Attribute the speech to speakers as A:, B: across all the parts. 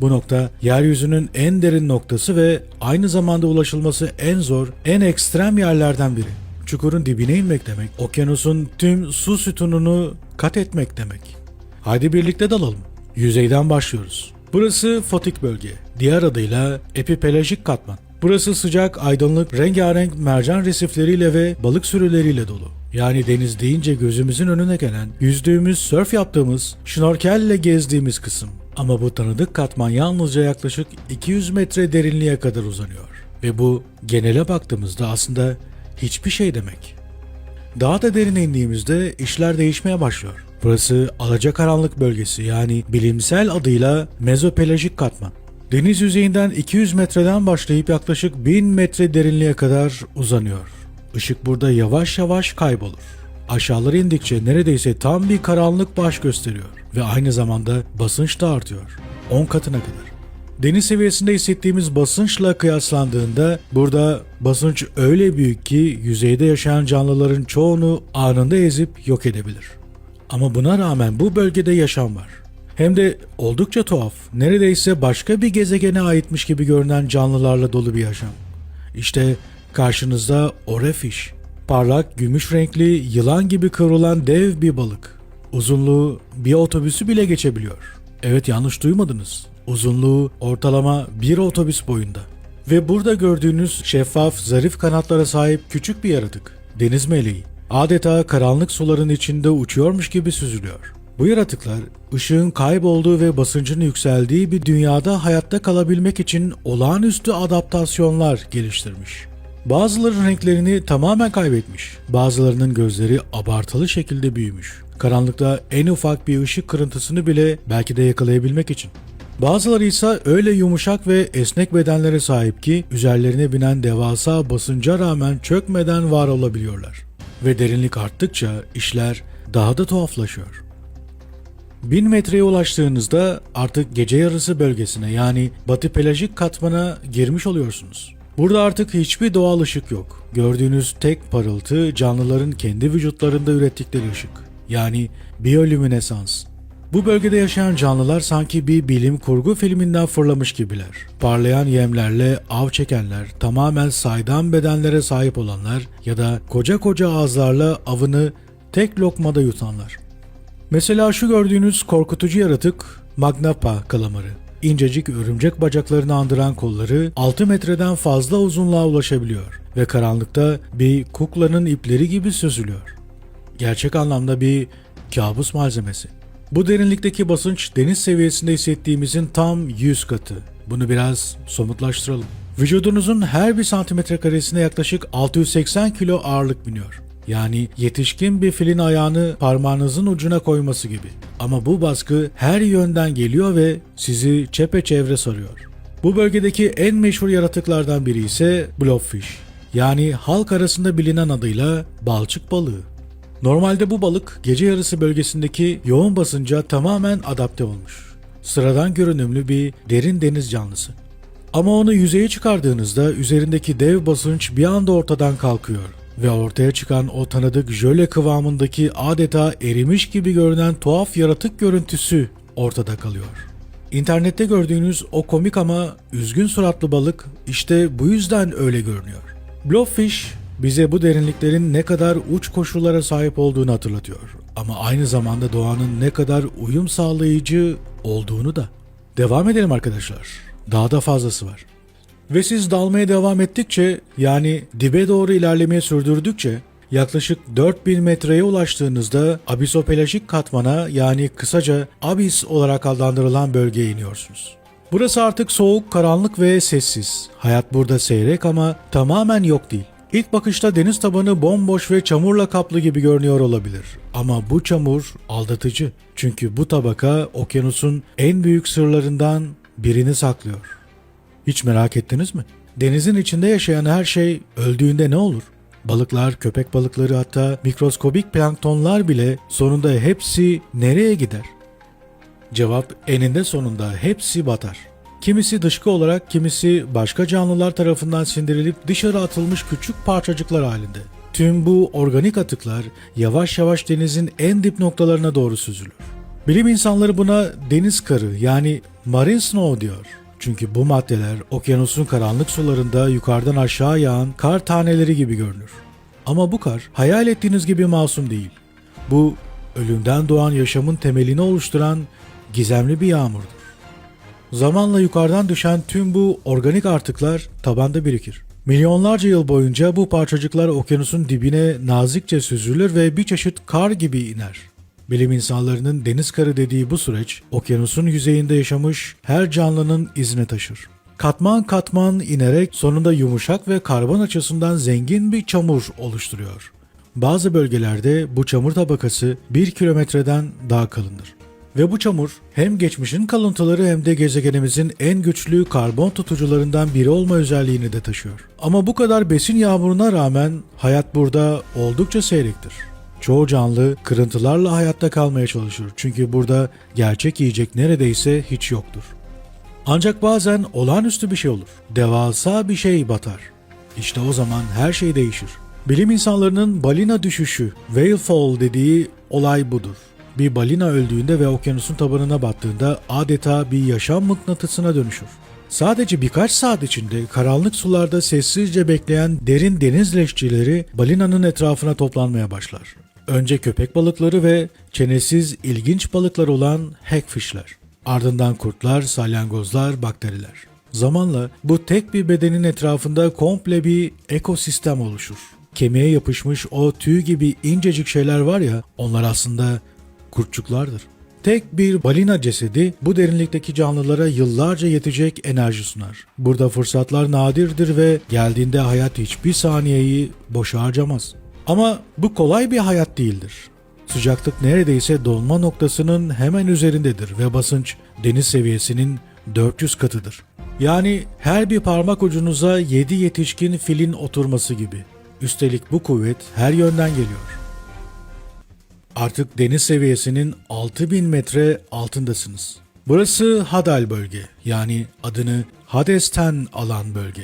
A: Bu nokta yeryüzünün en derin noktası ve aynı zamanda ulaşılması en zor, en ekstrem yerlerden biri. Çukurun dibine inmek demek, okyanusun tüm su sütununu kat etmek demek. Haydi birlikte dalalım. Yüzeyden başlıyoruz. Burası fotik bölge. Diğer adıyla epipelajik katman. Burası sıcak, aydınlık, rengarenk mercan resifleriyle ve balık sürüleriyle dolu. Yani deniz deyince gözümüzün önüne gelen, yüzdüğümüz, sörf yaptığımız, şnorkelle gezdiğimiz kısım. Ama bu tanıdık katman yalnızca yaklaşık 200 metre derinliğe kadar uzanıyor. Ve bu genele baktığımızda aslında hiçbir şey demek. Daha da derine indiğimizde işler değişmeye başlıyor. Burası alacakaranlık bölgesi yani bilimsel adıyla mezopelajik katman. Deniz yüzeyinden 200 metreden başlayıp yaklaşık 1000 metre derinliğe kadar uzanıyor. Işık burada yavaş yavaş kaybolur. Aşağılara indikçe neredeyse tam bir karanlık baş gösteriyor ve aynı zamanda basınç da artıyor. 10 katına kadar. Deniz seviyesinde hissettiğimiz basınçla kıyaslandığında burada basınç öyle büyük ki yüzeyde yaşayan canlıların çoğunu anında ezip yok edebilir. Ama buna rağmen bu bölgede yaşam var. Hem de oldukça tuhaf, neredeyse başka bir gezegene aitmiş gibi görünen canlılarla dolu bir yaşam. İşte karşınızda orefiş. Parlak, gümüş renkli, yılan gibi kıvrılan dev bir balık. Uzunluğu bir otobüsü bile geçebiliyor. Evet yanlış duymadınız. Uzunluğu ortalama bir otobüs boyunda. Ve burada gördüğünüz şeffaf, zarif kanatlara sahip küçük bir yaratık. Deniz meleği. Adeta karanlık suların içinde uçuyormuş gibi süzülüyor. Bu yaratıklar ışığın kaybolduğu ve basıncın yükseldiği bir dünyada hayatta kalabilmek için olağanüstü adaptasyonlar geliştirmiş. Bazılarının renklerini tamamen kaybetmiş. Bazılarının gözleri abartılı şekilde büyümüş. Karanlıkta en ufak bir ışık kırıntısını bile belki de yakalayabilmek için. Bazıları ise öyle yumuşak ve esnek bedenlere sahip ki üzerlerine binen devasa basınca rağmen çökmeden var olabiliyorlar. Ve derinlik arttıkça işler daha da tuhaflaşıyor. 1000 metreye ulaştığınızda artık gece yarısı bölgesine yani batı pelajik katmana girmiş oluyorsunuz. Burada artık hiçbir doğal ışık yok. Gördüğünüz tek parıltı canlıların kendi vücutlarında ürettikleri ışık. Yani biyolüminesans. Bu bölgede yaşayan canlılar sanki bir bilim kurgu filminden fırlamış gibiler. Parlayan yemlerle av çekenler, tamamen saydam bedenlere sahip olanlar ya da koca koca ağızlarla avını tek lokmada yutanlar. Mesela şu gördüğünüz korkutucu yaratık Magnapa kalamarı. İncecik örümcek bacaklarını andıran kolları 6 metreden fazla uzunluğa ulaşabiliyor ve karanlıkta bir kuklanın ipleri gibi süzülüyor. Gerçek anlamda bir kabus malzemesi. Bu derinlikteki basınç deniz seviyesinde hissettiğimizin tam 100 katı. Bunu biraz somutlaştıralım. Vücudunuzun her bir santimetre karesine yaklaşık 680 kilo ağırlık biniyor. Yani yetişkin bir filin ayağını parmağınızın ucuna koyması gibi. Ama bu baskı her yönden geliyor ve sizi çepeçevre sarıyor. Bu bölgedeki en meşhur yaratıklardan biri ise blobfish. Yani halk arasında bilinen adıyla balçık balığı. Normalde bu balık gece yarısı bölgesindeki yoğun basınca tamamen adapte olmuş. Sıradan görünümlü bir derin deniz canlısı. Ama onu yüzeye çıkardığınızda üzerindeki dev basınç bir anda ortadan kalkıyor ve ortaya çıkan o tanıdık jöle kıvamındaki adeta erimiş gibi görünen tuhaf yaratık görüntüsü ortada kalıyor. İnternette gördüğünüz o komik ama üzgün suratlı balık işte bu yüzden öyle görünüyor. Blobfish bize bu derinliklerin ne kadar uç koşullara sahip olduğunu hatırlatıyor. Ama aynı zamanda doğanın ne kadar uyum sağlayıcı olduğunu da. Devam edelim arkadaşlar. Daha da fazlası var. Ve siz dalmaya devam ettikçe yani dibe doğru ilerlemeye sürdürdükçe yaklaşık 4000 metreye ulaştığınızda abisopelajik katmana yani kısaca abis olarak adlandırılan bölgeye iniyorsunuz. Burası artık soğuk, karanlık ve sessiz. Hayat burada seyrek ama tamamen yok değil. İlk bakışta deniz tabanı bomboş ve çamurla kaplı gibi görünüyor olabilir. Ama bu çamur aldatıcı. Çünkü bu tabaka okyanusun en büyük sırlarından birini saklıyor. Hiç merak ettiniz mi? Denizin içinde yaşayan her şey öldüğünde ne olur? Balıklar, köpek balıkları hatta mikroskobik planktonlar bile sonunda hepsi nereye gider? Cevap eninde sonunda hepsi batar. Kimisi dışkı olarak, kimisi başka canlılar tarafından sindirilip dışarı atılmış küçük parçacıklar halinde. Tüm bu organik atıklar yavaş yavaş denizin en dip noktalarına doğru süzülür. Bilim insanları buna deniz karı yani marine snow diyor. Çünkü bu maddeler okyanusun karanlık sularında yukarıdan aşağı yağan kar taneleri gibi görünür. Ama bu kar hayal ettiğiniz gibi masum değil. Bu ölümden doğan yaşamın temelini oluşturan gizemli bir yağmurdur. Zamanla yukarıdan düşen tüm bu organik artıklar tabanda birikir. Milyonlarca yıl boyunca bu parçacıklar okyanusun dibine nazikçe süzülür ve bir çeşit kar gibi iner. Bilim insanlarının deniz karı dediği bu süreç, okyanusun yüzeyinde yaşamış her canlının izine taşır. Katman katman inerek sonunda yumuşak ve karbon açısından zengin bir çamur oluşturuyor. Bazı bölgelerde bu çamur tabakası 1 kilometreden daha kalındır. Ve bu çamur hem geçmişin kalıntıları hem de gezegenimizin en güçlü karbon tutucularından biri olma özelliğini de taşıyor. Ama bu kadar besin yağmuruna rağmen hayat burada oldukça seyrektir. Çoğu canlı kırıntılarla hayatta kalmaya çalışır çünkü burada gerçek yiyecek neredeyse hiç yoktur. Ancak bazen olağanüstü bir şey olur. Devasa bir şey batar. İşte o zaman her şey değişir. Bilim insanlarının balina düşüşü, whale fall dediği olay budur. Bir balina öldüğünde ve okyanusun tabanına battığında adeta bir yaşam mıknatısına dönüşür. Sadece birkaç saat içinde karanlık sularda sessizce bekleyen derin deniz leşçileri balinanın etrafına toplanmaya başlar. Önce köpek balıkları ve çenesiz ilginç balıklar olan hagfishler. Ardından kurtlar, salyangozlar, bakteriler. Zamanla bu tek bir bedenin etrafında komple bir ekosistem oluşur. Kemiğe yapışmış o tüy gibi incecik şeyler var ya onlar aslında kurtçuklardır. Tek bir balina cesedi bu derinlikteki canlılara yıllarca yetecek enerji sunar. Burada fırsatlar nadirdir ve geldiğinde hayat hiçbir saniyeyi boşa harcamaz. Ama bu kolay bir hayat değildir. Sıcaklık neredeyse donma noktasının hemen üzerindedir ve basınç deniz seviyesinin 400 katıdır. Yani her bir parmak ucunuza 7 yetişkin filin oturması gibi. Üstelik bu kuvvet her yönden geliyor. Artık deniz seviyesinin 6000 metre altındasınız. Burası Hadal bölge yani adını Hades'ten alan bölge.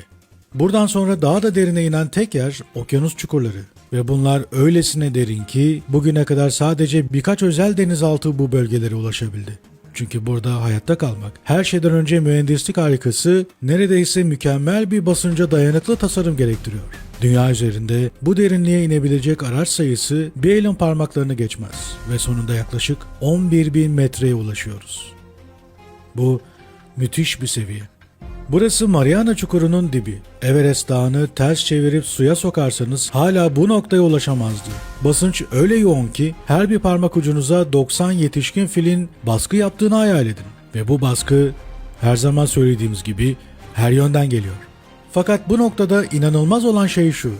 A: Buradan sonra daha da derine inen tek yer okyanus çukurları ve bunlar öylesine derin ki bugüne kadar sadece birkaç özel denizaltı bu bölgelere ulaşabildi. Çünkü burada hayatta kalmak her şeyden önce mühendislik harikası neredeyse mükemmel bir basınca dayanıklı tasarım gerektiriyor. Dünya üzerinde bu derinliğe inebilecek araç sayısı bir elin parmaklarını geçmez ve sonunda yaklaşık 11 bin metreye ulaşıyoruz. Bu müthiş bir seviye. Burası Mariana Çukuru'nun dibi. Everest Dağı'nı ters çevirip suya sokarsanız hala bu noktaya ulaşamazdı. Basınç öyle yoğun ki her bir parmak ucunuza 90 yetişkin filin baskı yaptığını hayal edin. Ve bu baskı her zaman söylediğimiz gibi her yönden geliyor. Fakat bu noktada inanılmaz olan şey şu.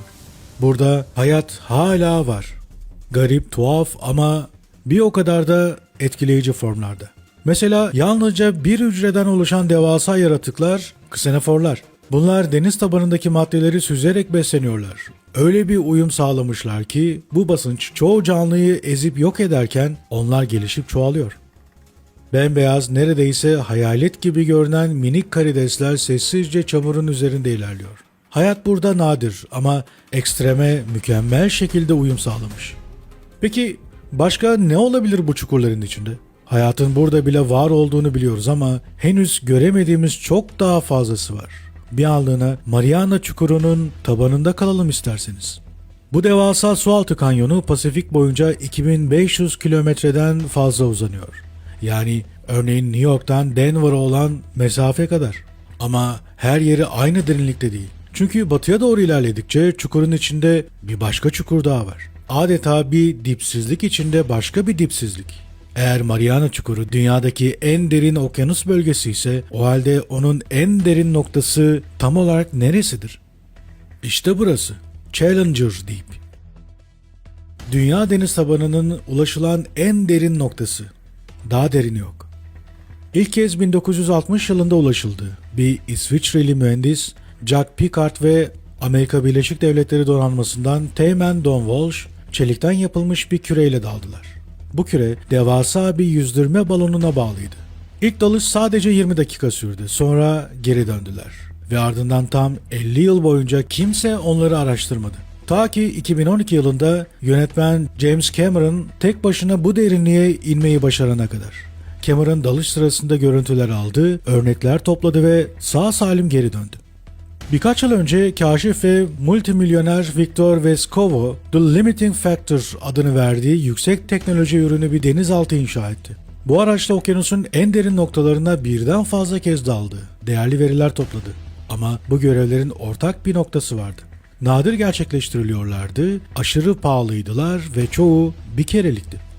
A: Burada hayat hala var. Garip, tuhaf ama bir o kadar da etkileyici formlarda. Mesela yalnızca bir hücreden oluşan devasa yaratıklar ksenoforlar. Bunlar deniz tabanındaki maddeleri süzerek besleniyorlar. Öyle bir uyum sağlamışlar ki bu basınç çoğu canlıyı ezip yok ederken onlar gelişip çoğalıyor. Bembeyaz neredeyse hayalet gibi görünen minik karidesler sessizce çamurun üzerinde ilerliyor. Hayat burada nadir ama ekstreme mükemmel şekilde uyum sağlamış. Peki başka ne olabilir bu çukurların içinde? Hayatın burada bile var olduğunu biliyoruz ama henüz göremediğimiz çok daha fazlası var. Bir anlığına Mariana Çukuru'nun tabanında kalalım isterseniz. Bu devasa sualtı kanyonu Pasifik boyunca 2500 kilometreden fazla uzanıyor. Yani örneğin New York'tan Denver'a olan mesafe kadar. Ama her yeri aynı derinlikte değil. Çünkü batıya doğru ilerledikçe çukurun içinde bir başka çukur daha var. Adeta bir dipsizlik içinde başka bir dipsizlik. Eğer Mariana Çukuru dünyadaki en derin okyanus bölgesi ise o halde onun en derin noktası tam olarak neresidir? İşte burası. Challenger Deep. Dünya deniz tabanının ulaşılan en derin noktası. Daha derini yok. İlk kez 1960 yılında ulaşıldı. Bir İsviçreli mühendis Jack Pickard ve Amerika Birleşik Devletleri donanmasından Teğmen Don Walsh çelikten yapılmış bir küreyle daldılar. Bu küre devasa bir yüzdürme balonuna bağlıydı. İlk dalış sadece 20 dakika sürdü. Sonra geri döndüler. Ve ardından tam 50 yıl boyunca kimse onları araştırmadı. Ta ki 2012 yılında yönetmen James Cameron tek başına bu derinliğe inmeyi başarana kadar. Cameron dalış sırasında görüntüler aldı, örnekler topladı ve sağ salim geri döndü. Birkaç yıl önce kaşif ve multimilyoner Viktor Veskovo, The Limiting Factor adını verdiği yüksek teknoloji ürünü bir denizaltı inşa etti. Bu araçla okyanusun en derin noktalarına birden fazla kez daldı, değerli veriler topladı. Ama bu görevlerin ortak bir noktası vardı. Nadir gerçekleştiriliyorlardı, aşırı pahalıydılar ve çoğu bir kerelikti.